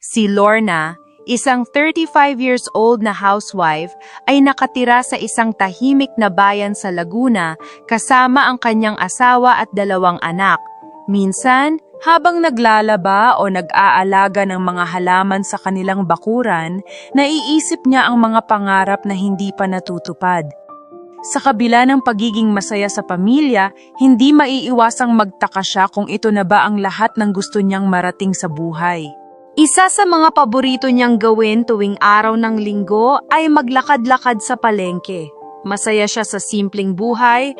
Si Lorna, isang 35 years old na housewife, ay nakatira sa isang tahimik na bayan sa Laguna kasama ang kanyang asawa at dalawang anak. Minsan, habang naglalaba o nag-aalaga ng mga halaman sa kanilang bakuran, naiisip niya ang mga pangarap na hindi pa natutupad. Sa kabila ng pagiging masaya sa pamilya, hindi maiiwasang magtaka siya kung ito na ba ang lahat ng gusto niyang marating sa buhay. Isa sa mga paborito niyang gawin tuwing araw ng linggo ay maglakad-lakad sa palengke. Masaya siya sa simpleng buhay,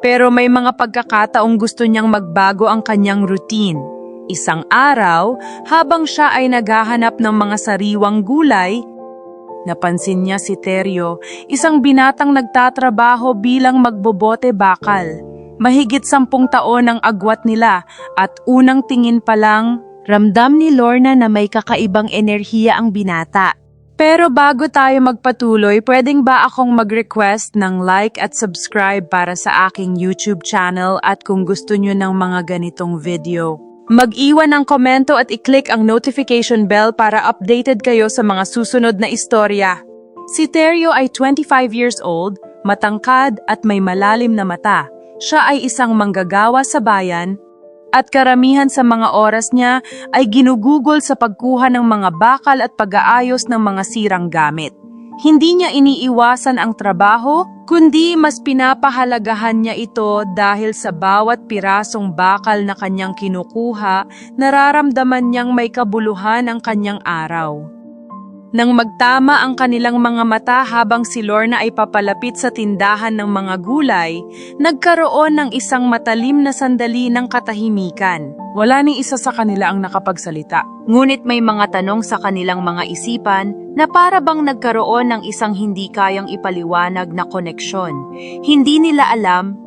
pero may mga pagkakataong gusto niyang magbago ang kanyang routine. Isang araw, habang siya ay naghahanap ng mga sariwang gulay, napansin niya si Teryo, isang binatang nagtatrabaho bilang magbobote bakal. Mahigit sampung taon ang agwat nila at unang tingin pa lang, ramdam ni Lorna na may kakaibang enerhiya ang binata. Pero bago tayo magpatuloy, pwedeng ba akong mag-request ng like at subscribe para sa aking YouTube channel at kung gusto nyo ng mga ganitong video. Mag-iwan ng komento at i-click ang notification bell para updated kayo sa mga susunod na istorya. Si Teryo ay 25 years old, matangkad at may malalim na mata. Siya ay isang manggagawa sa bayan at karamihan sa mga oras niya ay ginugugol sa pagkuha ng mga bakal at pag-aayos ng mga sirang gamit. Hindi niya iniiwasan ang trabaho, kundi mas pinapahalagahan niya ito dahil sa bawat pirasong bakal na kanyang kinukuha, nararamdaman niyang may kabuluhan ang kanyang araw. Nang magtama ang kanilang mga mata habang si Lorna ay papalapit sa tindahan ng mga gulay, nagkaroon ng isang matalim na sandali ng katahimikan. Wala ni isa sa kanila ang nakapagsalita. Ngunit may mga tanong sa kanilang mga isipan na para bang nagkaroon ng isang hindi kayang ipaliwanag na koneksyon. Hindi nila alam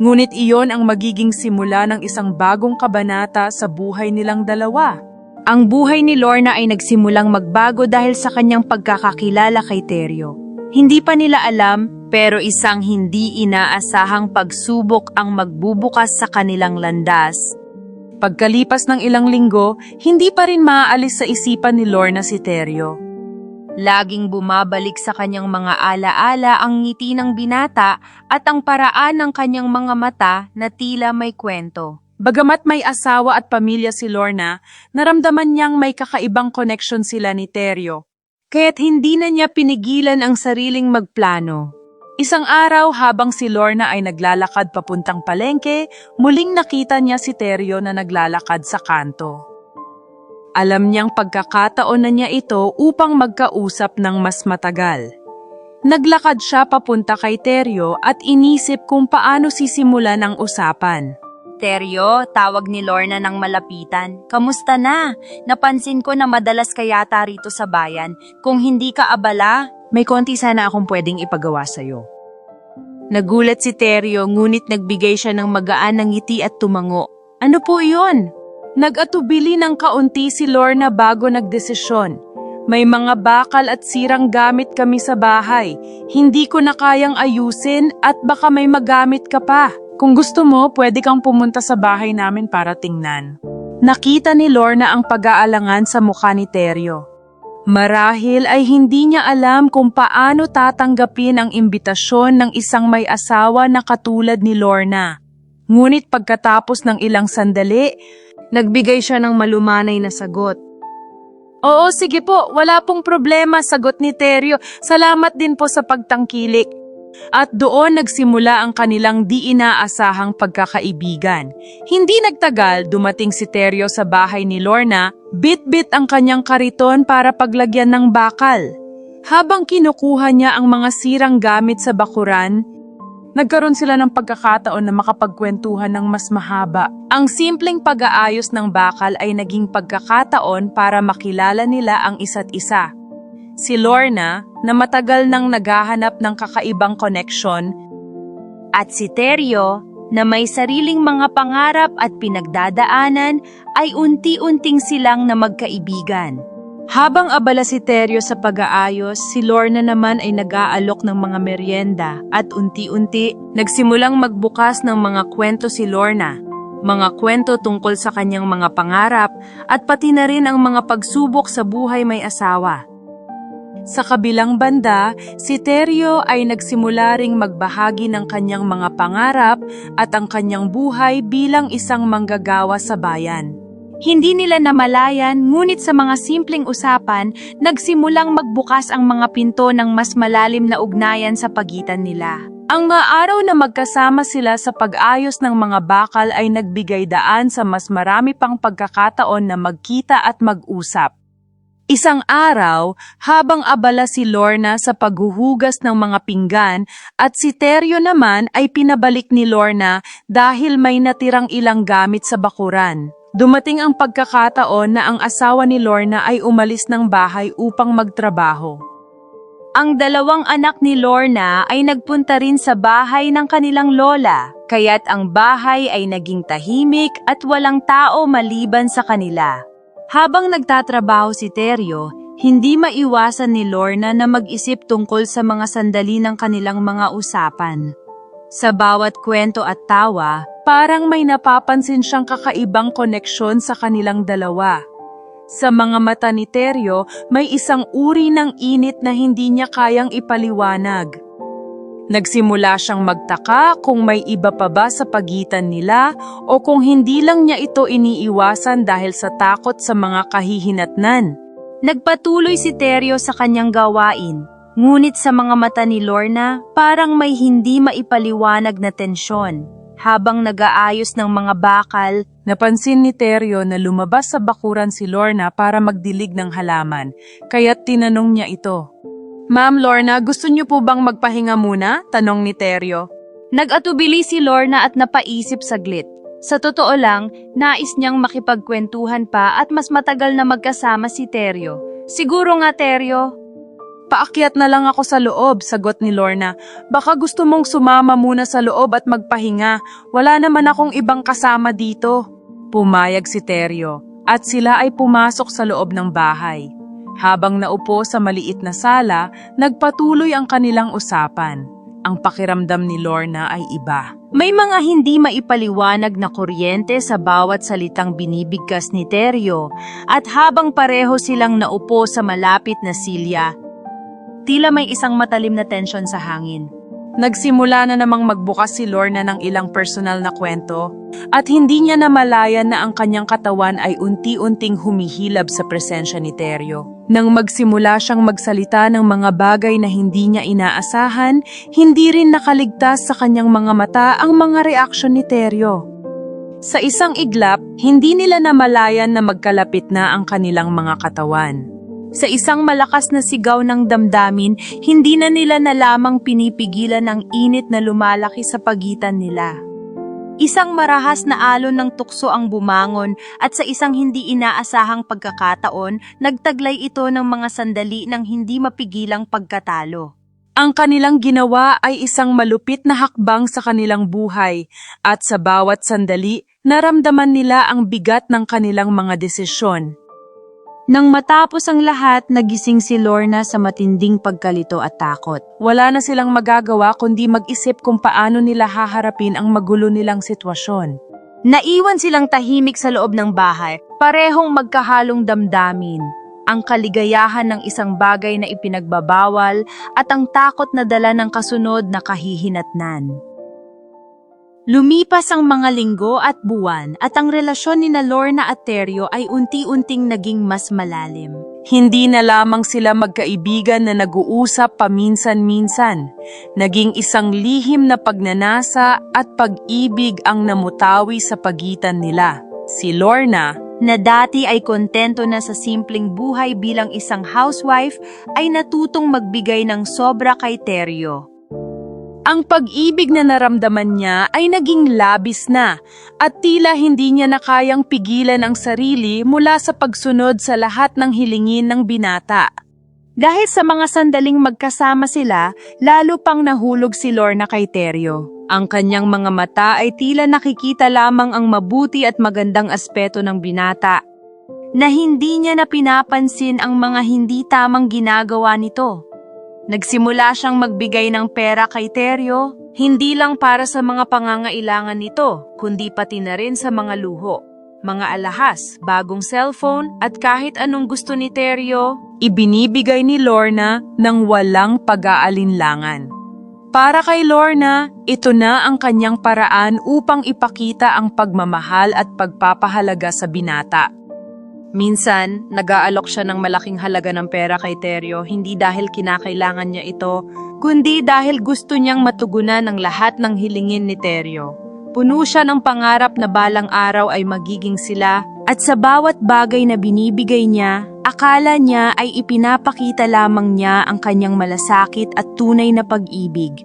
Ngunit iyon ang magiging simula ng isang bagong kabanata sa buhay nilang dalawa. Ang buhay ni Lorna ay nagsimulang magbago dahil sa kanyang pagkakakilala kay Teryo. Hindi pa nila alam, pero isang hindi inaasahang pagsubok ang magbubukas sa kanilang landas. Pagkalipas ng ilang linggo, hindi pa rin maaalis sa isipan ni Lorna si Teryo. Laging bumabalik sa kanyang mga alaala ang ngiti ng binata at ang paraan ng kanyang mga mata na tila may kwento. Bagamat may asawa at pamilya si Lorna, naramdaman niyang may kakaibang connection sila ni Teryo. Kaya't hindi na niya pinigilan ang sariling magplano. Isang araw habang si Lorna ay naglalakad papuntang palengke, muling nakita niya si Teryo na naglalakad sa kanto. Alam niyang pagkakataon na niya ito upang magkausap ng mas matagal. Naglakad siya papunta kay Teryo at inisip kung paano sisimulan ang usapan. Teryo, tawag ni Lorna ng malapitan. Kamusta na? Napansin ko na madalas ka yata rito sa bayan. Kung hindi ka abala, May konti sana akong pwedeng ipagawa sa'yo. Nagulat si Teryo ngunit nagbigay siya ng magaan ng ngiti at tumango. Ano po iyon? Nag-atubili ng kaunti si Lorna bago nagdesisyon. May mga bakal at sirang gamit kami sa bahay. Hindi ko na kayang ayusin at baka may magamit ka pa. Kung gusto mo, pwede kang pumunta sa bahay namin para tingnan. Nakita ni Lorna ang pag-aalangan sa mukha ni Teryo. Marahil ay hindi niya alam kung paano tatanggapin ang imbitasyon ng isang may asawa na katulad ni Lorna. Ngunit pagkatapos ng ilang sandali, nagbigay siya ng malumanay na sagot. Oo, sige po, wala pong problema, sagot ni Teryo. Salamat din po sa pagtangkilik. At doon nagsimula ang kanilang di inaasahang pagkakaibigan. Hindi nagtagal, dumating si Teryo sa bahay ni Lorna, bit-bit ang kanyang kariton para paglagyan ng bakal. Habang kinukuha niya ang mga sirang gamit sa bakuran, nagkaroon sila ng pagkakataon na makapagkwentuhan ng mas mahaba. Ang simpleng pag-aayos ng bakal ay naging pagkakataon para makilala nila ang isa't isa. Si Lorna, na matagal nang naghahanap ng kakaibang koneksyon, at si Teryo, na may sariling mga pangarap at pinagdadaanan, ay unti-unting silang na magkaibigan. Habang abala si Teryo sa pag-aayos, si Lorna naman ay nag-aalok ng mga merienda at unti-unti nagsimulang magbukas ng mga kwento si Lorna. mga kwento tungkol sa kanyang mga pangarap, at pati na rin ang mga pagsubok sa buhay may asawa. Sa kabilang banda, si Teryo ay nagsimula ring magbahagi ng kanyang mga pangarap at ang kanyang buhay bilang isang manggagawa sa bayan. Hindi nila namalayan, ngunit sa mga simpleng usapan, nagsimulang magbukas ang mga pinto ng mas malalim na ugnayan sa pagitan nila. Ang mga araw na magkasama sila sa pag-ayos ng mga bakal ay nagbigay daan sa mas marami pang pagkakataon na magkita at mag-usap. Isang araw, habang abala si Lorna sa paghuhugas ng mga pinggan at si Teryo naman ay pinabalik ni Lorna dahil may natirang ilang gamit sa bakuran. Dumating ang pagkakataon na ang asawa ni Lorna ay umalis ng bahay upang magtrabaho. Ang dalawang anak ni Lorna ay nagpunta rin sa bahay ng kanilang lola, kaya't ang bahay ay naging tahimik at walang tao maliban sa kanila. Habang nagtatrabaho si Teryo, hindi maiwasan ni Lorna na mag-isip tungkol sa mga sandali ng kanilang mga usapan. Sa bawat kwento at tawa, Parang may napapansin siyang kakaibang koneksyon sa kanilang dalawa. Sa mga mata ni Teryo, may isang uri ng init na hindi niya kayang ipaliwanag. Nagsimula siyang magtaka kung may iba pa ba sa pagitan nila o kung hindi lang niya ito iniiwasan dahil sa takot sa mga kahihinatnan. nagpatuloy si Teryo sa kanyang gawain. Ngunit sa mga mata ni Lorna, parang may hindi maipaliwanag na tensyon. Habang nag-aayos ng mga bakal, Napansin ni Teryo na lumabas sa bakuran si Lorna para magdilig ng halaman, kaya't tinanong niya ito. Ma'am Lorna, gusto niyo po bang magpahinga muna? Tanong ni Teryo. Nag-atubili si Lorna at napaisip saglit. Sa totoo lang, nais niyang makipagkwentuhan pa at mas matagal na magkasama si Teryo. Siguro nga Teryo, Paakyat na lang ako sa loob, sagot ni Lorna. Baka gusto mong sumama muna sa loob at magpahinga. Wala naman akong ibang kasama dito. Pumayag si Teryo at sila ay pumasok sa loob ng bahay. Habang naupo sa maliit na sala, nagpatuloy ang kanilang usapan. Ang pakiramdam ni Lorna ay iba. may mga hindi maipaliwanag na kuryente sa bawat salitang binibigkas ni Teryo at habang pareho silang naupo sa malapit na silya, tila may isang matalim na tensyon sa hangin. Nagsimula na namang magbukas si Lorna ng ilang personal na kwento at hindi niya namalayan na ang kanyang katawan ay unti-unting humihilab sa presensya ni Teryo. Nang magsimula siyang magsalita ng mga bagay na hindi niya inaasahan, hindi rin nakaligtas sa kanyang mga mata ang mga reaksyon ni Teryo. Sa isang iglap, hindi nila namalayan na magkalapit na ang kanilang mga katawan. Sa isang malakas na sigaw ng damdamin, hindi na nila na lamang pinipigilan ang init na lumalaki sa pagitan nila. Isang marahas na alon ng tukso ang bumangon at sa isang hindi inaasahang pagkakataon, nagtaglay ito ng mga sandali ng hindi mapigilang pagkatalo. Ang kanilang ginawa ay isang malupit na hakbang sa kanilang buhay at sa bawat sandali, naramdaman nila ang bigat ng kanilang mga desisyon. Nang matapos ang lahat, nagising si Lorna sa matinding pagkalito at takot. Wala na silang magagawa kundi mag-isip kung paano nila haharapin ang magulo nilang sitwasyon. Naiwan silang tahimik sa loob ng bahay, parehong magkahalong damdamin. Ang kaligayahan ng isang bagay na ipinagbabawal at ang takot na dala ng kasunod na kahihinatnan. Lumipas ang mga linggo at buwan at ang relasyon ni na Lorna at Teryo ay unti-unting naging mas malalim. Hindi na lamang sila magkaibigan na nag-uusap paminsan-minsan. Naging isang lihim na pagnanasa at pag-ibig ang namutawi sa pagitan nila. Si Lorna, na dati ay kontento na sa simpleng buhay bilang isang housewife ay natutong magbigay ng sobra kay Teryo. Ang pag-ibig na naramdaman niya ay naging labis na at tila hindi niya na kayang pigilan ang sarili mula sa pagsunod sa lahat ng hilingin ng binata. Dahil sa mga sandaling magkasama sila, lalo pang nahulog si Lorna kay Teryo. Ang kanyang mga mata ay tila nakikita lamang ang mabuti at magandang aspeto ng binata, na hindi niya na pinapansin ang mga hindi tamang ginagawa nito. Nagsimula siyang magbigay ng pera kay Teryo Hindi lang para sa mga pangangailangan nito, kundi pati na rin sa mga luho. Mga alahas, bagong cellphone, at kahit anong gusto ni Teryo, ibinibigay ni Lorna ng walang pag-aalinlangan. Para kay Lorna, ito na ang kanyang paraan upang ipakita ang pagmamahal at pagpapahalaga sa binata. Minsan, nag-aalok siya ng malaking halaga ng pera kay Teryo hindi dahil kinakailangan niya ito, kundi dahil gusto niyang matugunan ang lahat ng hilingin ni Teryo. Puno siya ng pangarap na balang araw ay magiging sila at sa bawat bagay na binibigay niya, akala niya ay ipinapakita lamang niya ang kanyang malasakit at tunay na pag-ibig.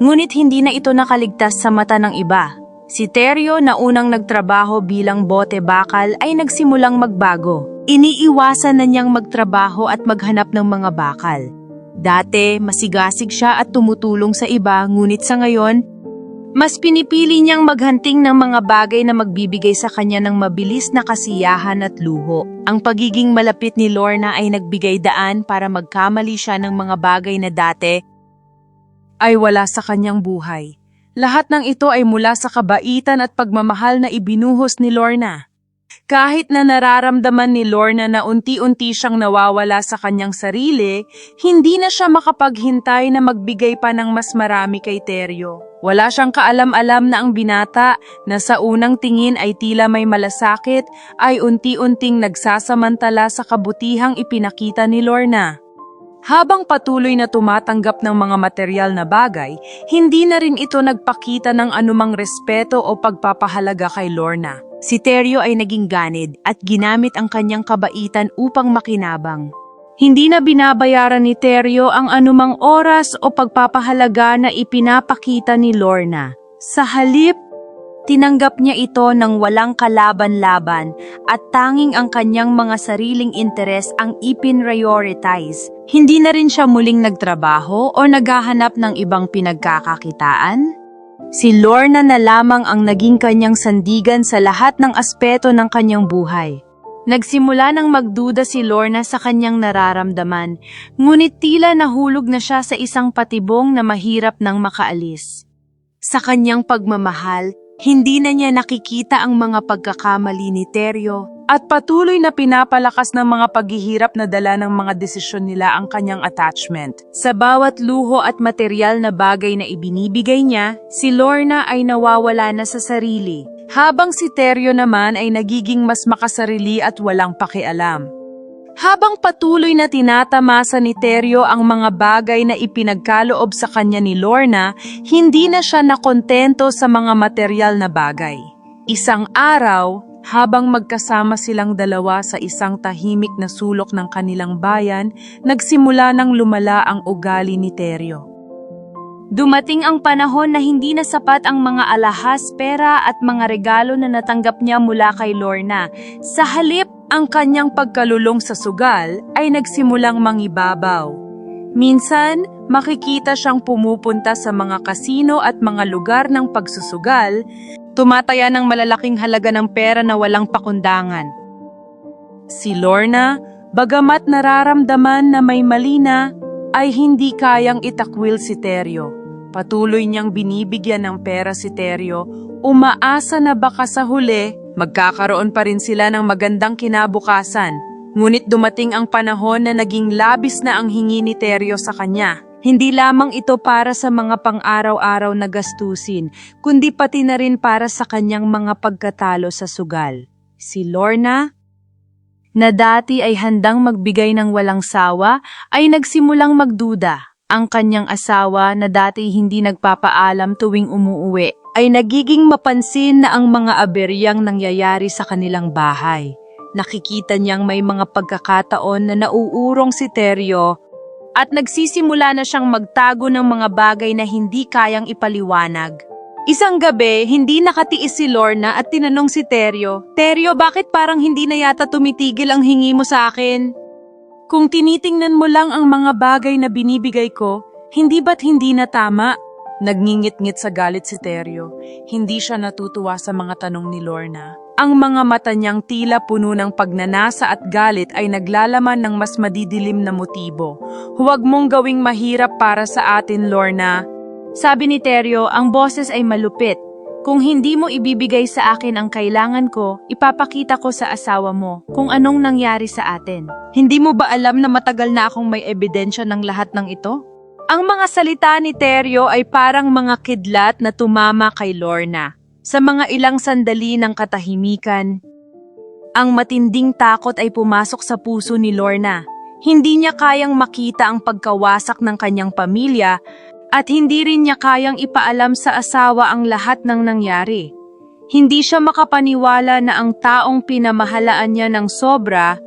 Ngunit hindi na ito nakaligtas sa mata ng iba. Si Teryo na unang nagtrabaho bilang bote bakal ay nagsimulang magbago. Iniiwasan na niyang magtrabaho at maghanap ng mga bakal. Dati, masigasig siya at tumutulong sa iba ngunit sa ngayon, mas pinipili niyang maghanting ng mga bagay na magbibigay sa kanya ng mabilis na kasiyahan at luho. Ang pagiging malapit ni Lorna ay nagbigay daan para magkamali siya ng mga bagay na dati ay wala sa kanyang buhay. Lahat ng ito ay mula sa kabaitan at pagmamahal na ibinuhos ni Lorna. Kahit na nararamdaman ni Lorna na unti-unti siyang nawawala sa kanyang sarili, hindi na siya makapaghintay na magbigay pa ng mas marami kay Teryo. Wala siyang kaalam-alam na ang binata na sa unang tingin ay tila may malasakit ay unti-unting nagsasamantala sa kabutihang ipinakita ni Lorna. Habang patuloy na tumatanggap ng mga material na bagay, hindi na rin ito nagpakita ng anumang respeto o pagpapahalaga kay Lorna. Si Teryo ay naging ganid at ginamit ang kanyang kabaitan upang makinabang. Hindi na binabayaran ni Teryo ang anumang oras o pagpapahalaga na ipinapakita ni Lorna. Sa halip, tinanggap niya ito ng walang kalaban-laban at tanging ang kanyang mga sariling interes ang ipinprioritize. Hindi na rin siya muling nagtrabaho o naghahanap ng ibang pinagkakakitaan. Si Lorna na lamang ang naging kanyang sandigan sa lahat ng aspeto ng kanyang buhay. Nagsimula nang magduda si Lorna sa kanyang nararamdaman, ngunit tila nahulog na siya sa isang patibong na mahirap nang makaalis. Sa kanyang pagmamahal, hindi na niya nakikita ang mga pagkakamali ni Teryo at patuloy na pinapalakas ng mga paghihirap na dala ng mga desisyon nila ang kanyang attachment. Sa bawat luho at material na bagay na ibinibigay niya, si Lorna ay nawawala na sa sarili, habang si Teryo naman ay nagiging mas makasarili at walang pakialam. Habang patuloy na tinatamasa ni Teryo ang mga bagay na ipinagkaloob sa kanya ni Lorna, hindi na siya nakontento sa mga material na bagay. Isang araw, habang magkasama silang dalawa sa isang tahimik na sulok ng kanilang bayan, nagsimula ng lumala ang ugali ni Teryo. Dumating ang panahon na hindi na sapat ang mga alahas, pera at mga regalo na natanggap niya mula kay Lorna. Sa halip, ang kanyang pagkalulong sa sugal ay nagsimulang mangibabaw. Minsan, makikita siyang pumupunta sa mga kasino at mga lugar ng pagsusugal, tumataya ng malalaking halaga ng pera na walang pakundangan. Si Lorna, bagamat nararamdaman na may mali na, ay hindi kayang itakwil si Teryo. Patuloy niyang binibigyan ng pera si Teryo, umaasa na baka sa huli, magkakaroon pa rin sila ng magandang kinabukasan. Ngunit dumating ang panahon na naging labis na ang hingi ni Teryo sa kanya. Hindi lamang ito para sa mga pang-araw-araw na gastusin, kundi pati na rin para sa kanyang mga pagkatalo sa sugal. Si Lorna, na dati ay handang magbigay ng walang sawa, ay nagsimulang magduda. Ang kanyang asawa na dati hindi nagpapaalam tuwing umuuwi ay nagiging mapansin na ang mga aberyang nangyayari sa kanilang bahay. Nakikita niyang may mga pagkakataon na nauurong si Teryo at nagsisimula na siyang magtago ng mga bagay na hindi kayang ipaliwanag. Isang gabi, hindi nakatiis si Lorna at tinanong si Teryo, Teryo, bakit parang hindi na yata tumitigil ang hingi mo sa akin? Kung tinitingnan mo lang ang mga bagay na binibigay ko, hindi ba't hindi na tama? Nagngingit-ngit sa galit si Teryo. Hindi siya natutuwa sa mga tanong ni Lorna. Ang mga mata niyang tila puno ng pagnanasa at galit ay naglalaman ng mas madidilim na motibo. Huwag mong gawing mahirap para sa atin, Lorna. Sabi ni Teryo, ang boses ay malupit. Kung hindi mo ibibigay sa akin ang kailangan ko, ipapakita ko sa asawa mo kung anong nangyari sa atin. Hindi mo ba alam na matagal na akong may ebidensya ng lahat ng ito? Ang mga salita ni Teryo ay parang mga kidlat na tumama kay Lorna. Sa mga ilang sandali ng katahimikan, ang matinding takot ay pumasok sa puso ni Lorna. Hindi niya kayang makita ang pagkawasak ng kanyang pamilya at hindi rin niya kayang ipaalam sa asawa ang lahat ng nangyari. Hindi siya makapaniwala na ang taong pinamahalaan niya ng sobra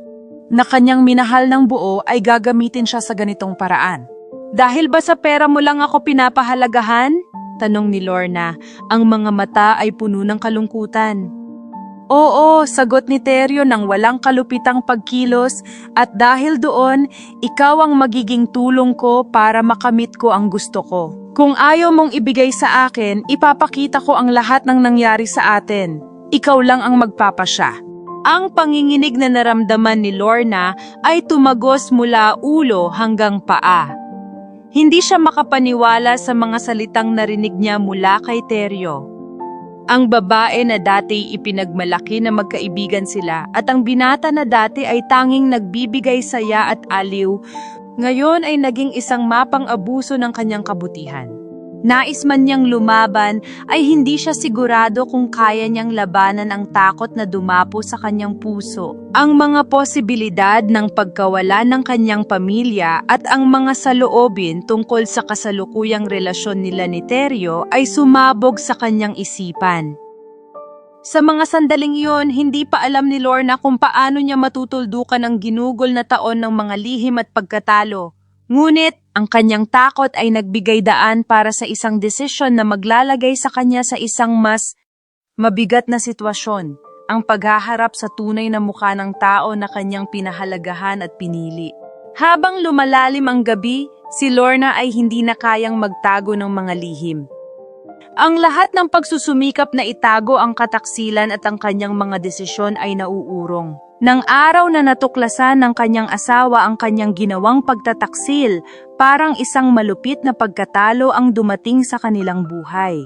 na kanyang minahal ng buo ay gagamitin siya sa ganitong paraan. Dahil ba sa pera mo lang ako pinapahalagahan? Tanong ni Lorna. Ang mga mata ay puno ng kalungkutan. Oo, sagot ni Teryo ng walang kalupitang pagkilos at dahil doon, ikaw ang magiging tulong ko para makamit ko ang gusto ko. Kung ayaw mong ibigay sa akin, ipapakita ko ang lahat ng nangyari sa atin. Ikaw lang ang magpapasya. Ang panginginig na naramdaman ni Lorna ay tumagos mula ulo hanggang paa. Hindi siya makapaniwala sa mga salitang narinig niya mula kay Teryo. Ang babae na dati ipinagmalaki na magkaibigan sila at ang binata na dati ay tanging nagbibigay saya at aliw, ngayon ay naging isang mapang abuso ng kanyang kabutihan. Nais man niyang lumaban ay hindi siya sigurado kung kaya niyang labanan ang takot na dumapo sa kanyang puso. Ang mga posibilidad ng pagkawala ng kanyang pamilya at ang mga saloobin tungkol sa kasalukuyang relasyon nila ni Teryo ay sumabog sa kanyang isipan. Sa mga sandaling iyon, hindi pa alam ni Lorna kung paano niya matutuldukan ang ginugol na taon ng mga lihim at pagkatalo. Ngunit, ang kanyang takot ay nagbigay daan para sa isang desisyon na maglalagay sa kanya sa isang mas mabigat na sitwasyon, ang paghaharap sa tunay na mukha ng tao na kanyang pinahalagahan at pinili. Habang lumalalim ang gabi, si Lorna ay hindi na kayang magtago ng mga lihim. Ang lahat ng pagsusumikap na itago ang kataksilan at ang kanyang mga desisyon ay nauurong. Nang araw na natuklasan ng kanyang asawa ang kanyang ginawang pagtataksil, parang isang malupit na pagkatalo ang dumating sa kanilang buhay.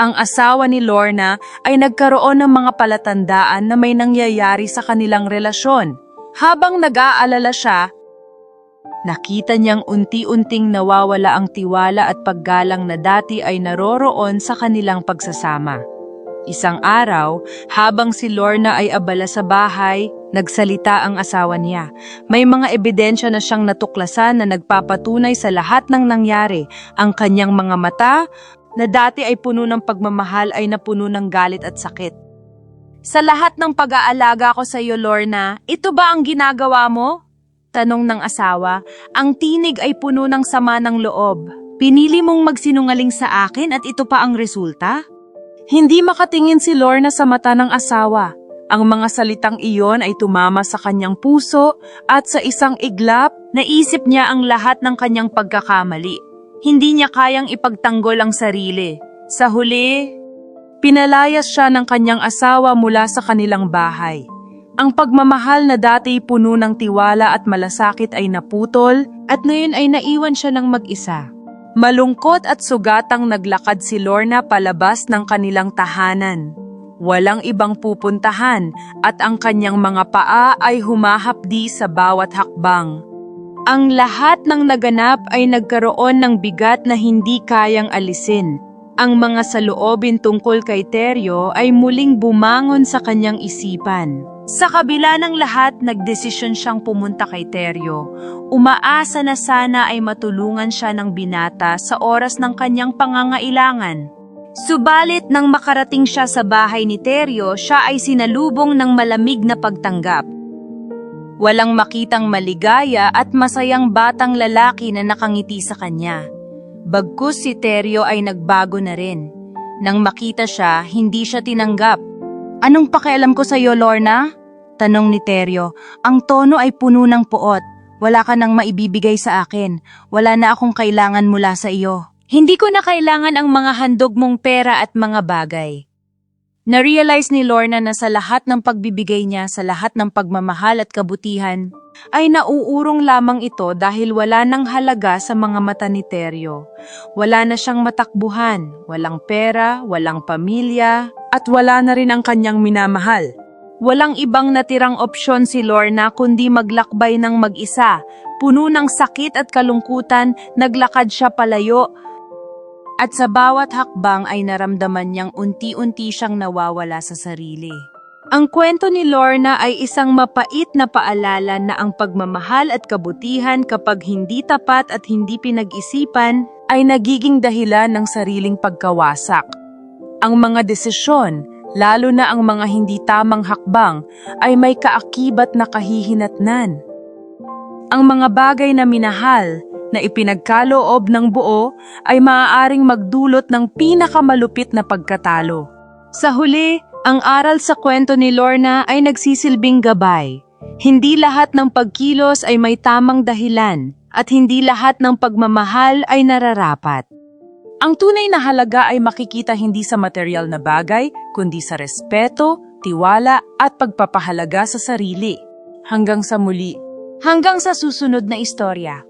Ang asawa ni Lorna ay nagkaroon ng mga palatandaan na may nangyayari sa kanilang relasyon. Habang nag-aalala siya, Nakita niyang unti-unting nawawala ang tiwala at paggalang na dati ay naroroon sa kanilang pagsasama. Isang araw, habang si Lorna ay abala sa bahay, nagsalita ang asawa niya. May mga ebidensya na siyang natuklasan na nagpapatunay sa lahat ng nangyari. Ang kanyang mga mata, na dati ay puno ng pagmamahal ay napuno ng galit at sakit. Sa lahat ng pag-aalaga ko sa iyo, Lorna, ito ba ang ginagawa mo? Tanong ng asawa, ang tinig ay puno ng sama ng loob. Pinili mong magsinungaling sa akin at ito pa ang resulta? Hindi makatingin si Lorna sa mata ng asawa. Ang mga salitang iyon ay tumama sa kanyang puso at sa isang iglap, naisip niya ang lahat ng kanyang pagkakamali. Hindi niya kayang ipagtanggol ang sarili. Sa huli, pinalayas siya ng kanyang asawa mula sa kanilang bahay. Ang pagmamahal na dati puno ng tiwala at malasakit ay naputol at ngayon ay naiwan siya ng mag-isa. Malungkot at sugatang naglakad si Lorna palabas ng kanilang tahanan. Walang ibang pupuntahan at ang kanyang mga paa ay humahapdi sa bawat hakbang. Ang lahat ng naganap ay nagkaroon ng bigat na hindi kayang alisin. Ang mga saloobin tungkol kay Teryo ay muling bumangon sa kanyang isipan. Sa kabila ng lahat, nagdesisyon siyang pumunta kay Teryo. Umaasa na sana ay matulungan siya ng binata sa oras ng kanyang pangangailangan. Subalit nang makarating siya sa bahay ni Teryo, siya ay sinalubong ng malamig na pagtanggap. Walang makitang maligaya at masayang batang lalaki na nakangiti sa kanya. Bagkus si Teryo ay nagbago na rin. Nang makita siya, hindi siya tinanggap. Anong pakialam ko sa iyo, Lorna? Tanong ni Teryo. Ang tono ay puno ng puot. Wala ka nang maibibigay sa akin. Wala na akong kailangan mula sa iyo. Hindi ko na kailangan ang mga handog mong pera at mga bagay. Na-realize ni Lorna na sa lahat ng pagbibigay niya, sa lahat ng pagmamahal at kabutihan, ay nauurong lamang ito dahil wala nang halaga sa mga mata ni Teryo. Wala na siyang matakbuhan, walang pera, walang pamilya, at wala na rin ang kanyang minamahal. Walang ibang natirang opsyon si Lorna kundi maglakbay ng mag-isa. Puno ng sakit at kalungkutan, naglakad siya palayo. At sa bawat hakbang ay naramdaman niyang unti-unti siyang nawawala sa sarili. Ang kwento ni Lorna ay isang mapait na paalala na ang pagmamahal at kabutihan kapag hindi tapat at hindi pinag-isipan ay nagiging dahilan ng sariling pagkawasak. Ang mga desisyon, lalo na ang mga hindi tamang hakbang, ay may kaakibat na kahihinatnan. Ang mga bagay na minahal na ipinagkaloob ng buo ay maaaring magdulot ng pinakamalupit na pagkatalo. Sa huli, ang aral sa kwento ni Lorna ay nagsisilbing gabay. Hindi lahat ng pagkilos ay may tamang dahilan at hindi lahat ng pagmamahal ay nararapat. Ang tunay na halaga ay makikita hindi sa material na bagay, kundi sa respeto, tiwala at pagpapahalaga sa sarili. Hanggang sa muli. Hanggang sa susunod na istorya.